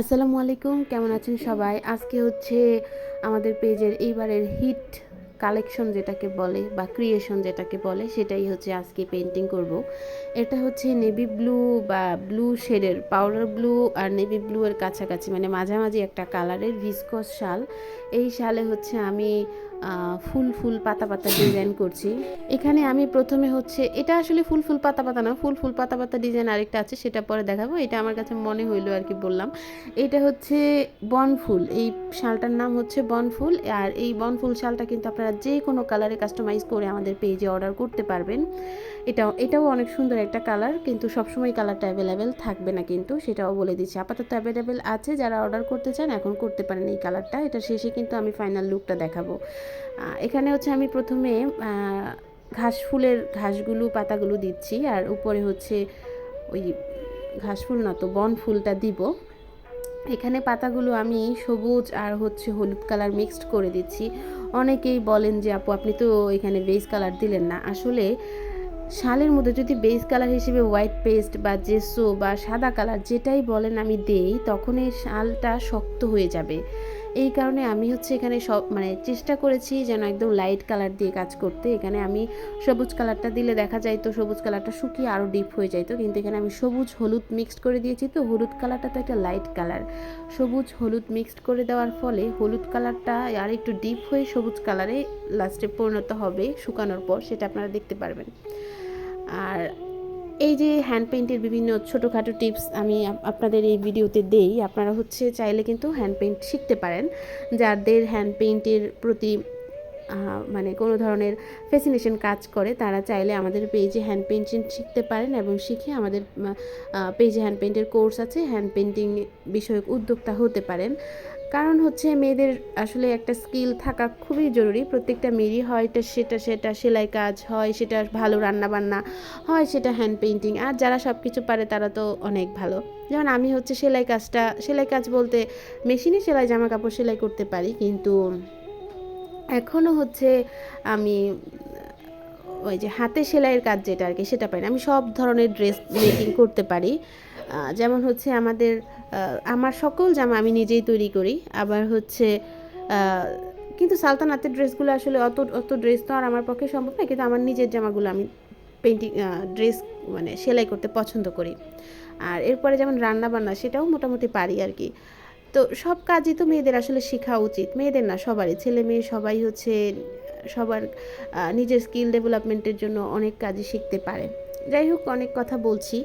আসসালামু আলাইকুম, কেমন আছেন সবাই? আজকে হচ্ছে আমাদের পেজের এইবারের হিট কালেকশন যেটাকে বলে বা ক্রিয়েশন যেটাকে বলে, সেটাই হচ্ছে আজকে পেন্টিং করব। এটা হচ্ছে নেভি ব্লু বা ব্লু শেডের পাউডার ব্লু আর নেভি ব্লু এর কাছাকাছি মানে মাঝামাঝি একটা কালারের ভিসকস শাল। এই শালে হচ্ছে আমি ফুল ফুল পাতা পাতা ডিজাইন করছি। এখানে আমি প্রথমে হচ্ছে, এটা আসলে ফুল ফুল পাতা পাতা না, ফুল ফুল পাতা পাতা ডিজাইন আরেকটা আছে, সেটা পরে দেখাবো। এটা আমার কাছে মনে হইল আর কি বললাম। এটা হচ্ছে বনফুল, এই শালটার নাম হচ্ছে বনফুল। আর এই বনফুল শালটা কিন্তু আপনারা যে কোনো কালারে কাস্টমাইজ করে আমাদের পেজে অর্ডার করতে পারবেন। এটাও এটাও অনেক সুন্দর একটা কালার কিন্তু সবসময় কালারটা অ্যাভেলেবেল থাকবে না কিন্তু, সেটাও বলে দিচ্ছি। আপাতত অ্যাভেলেবেল আছে, যারা অর্ডার করতে চান, এখন করতে পারেন এই কালারটা এটা শেষে কিন্তু আমি ফাইনাল লুকটা দেখাবো। এখানে হচ্ছে আমি প্রথমে ঘাস ফুলের ঘাসগুলো, পাতাগুলো দিচ্ছি, আর উপরে হচ্ছে ওই ঘাস ফুল না তো বন ফুলটা দিব। এখানে পাতাগুলো আমি সবুজ আর হচ্ছে হলুদ কালার মিক্সড করে দিচ্ছি। অনেকেই বলেন যে, আপু, আপনি তো এখানে বেস কালার দিলেন না। আসলে শালের মধ্যে যদি বেস কালার হিসেবে হোয়াইট পেস্ট বা জেসো বা সাদা কালার যেটাই বলেন আমি দেই তখন এই শালটা শক্ত হয়ে যাবে। এই কারণে আমি হচ্ছে এখানে সব মানে চেষ্টা করেছি যেন একদম লাইট কালার দিয়ে কাজ করতে। এখানে আমি সবুজ কালারটা দিলে দেখা যায় তো সবুজ কালারটা শুকিয়ে আরও ডিপ হয়ে যাইতো কিন্তু এখানে আমি সবুজ হলুদ মিক্সড করে দিয়েছি তো। হলুদ কালারটা তো একটা লাইট কালার সবুজ হলুদ মিক্সড করে দেওয়ার ফলে হলুদ কালারটা আর একটু ডিপ হয়ে সবুজ কালারে লাস্টে পরিণত হবে শুকানোর পর, সেটা আপনারা দেখতে পারবেন। আর এই যে হ্যান্ড পেইন্টের বিভিন্ন ছোটোখাটো টিপস আমি আপনাদের এই ভিডিওতে দেই, আপনারা হচ্ছে চাইলে কিন্তু হ্যান্ড পেইন্ট শিখতে পারেন। যাদের হ্যান্ড পেইন্টের প্রতি মানে কোনো ধরনের ফ্যাসিনেশন কাজ করে, তারা চাইলে আমাদের পেজে হ্যান্ড পেইন্টিং শিখতে পারেন এবং শিখে আমাদের পেজে হ্যান্ড পেইন্টের কোর্স আছে। হ্যান্ড পেইন্টিং বিষয়ক উদ্যোক্তা হতে পারেন। কারণ হচ্ছে মেয়েদের আসলে একটা স্কিল থাকা খুবই জরুরি। প্রত্যেকটা মেয়েরই হয়, এটা সেটা সেটা, সেলাই কাজ হয়, সেটা ভালো রান্না বান্না হয়, সেটা হ্যান্ড পেন্টিং আর যারা সব কিছু পারে তারা তো অনেক ভালো। যেমন আমি হচ্ছে সেলাই কাজটা, সেলাই কাজ বলতে মেশিনে সেলাই জামা কাপড় সেলাই করতে পারি। কিন্তু এখনও হচ্ছে আমি ওই যে হাতে সেলাইয়ের কাজ যেটা আর কি, সেটা পারি না। আমি সব ধরনের ড্রেস মেকিং করতে পারি। যেমন হচ্ছে আমাদের আমার সকল জামা আমি নিজেই তৈরি করি। আবার হচ্ছে কিন্তু সালতানাতের ড্রেসগুলো আসলে অত অত ড্রেস তো আর আমার পক্ষে সম্ভব না কিন্তু আমার নিজের জামাগুলো আমি পেন্টিং ড্রেস মানে সেলাই করতে পছন্দ করি। আর এরপরে যেমন রান্না বান্না সেটাও মোটামুটি পারি আর কি। তো সব কাজই তো মেয়েদের আসলে শেখা উচিত। মেয়েদের না, সবারই। ছেলে মেয়ে সবাই হচ্ছে, সবার নিজের স্কিল ডেভেলপমেন্টের জন্য অনেক কাজই শিখতে পারে। যাই হোক অনেক কথা বলছি।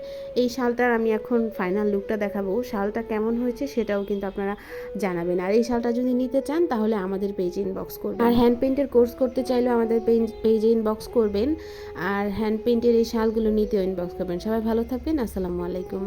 এই শালটার আমি এখন ফাইনাল লুকটা দেখাবো। শালটা কেমন হয়েছে সেটাও কিন্তু আপনারা জানাবেন। আর এই শালটা যদি নিতে চান, তাহলে আমাদের পেজে ইনবক্স করবেন। আর হ্যান্ড পেন্টের কোর্স করতে চাইলেও আমাদের পেজে ইনবক্স করবেন। আর হ্যান্ড পেন্টের এই শালগুলো নিতেও ইনবক্স করবেন। সবাই ভালো থাকবেন। আসসালামু আলাইকুম।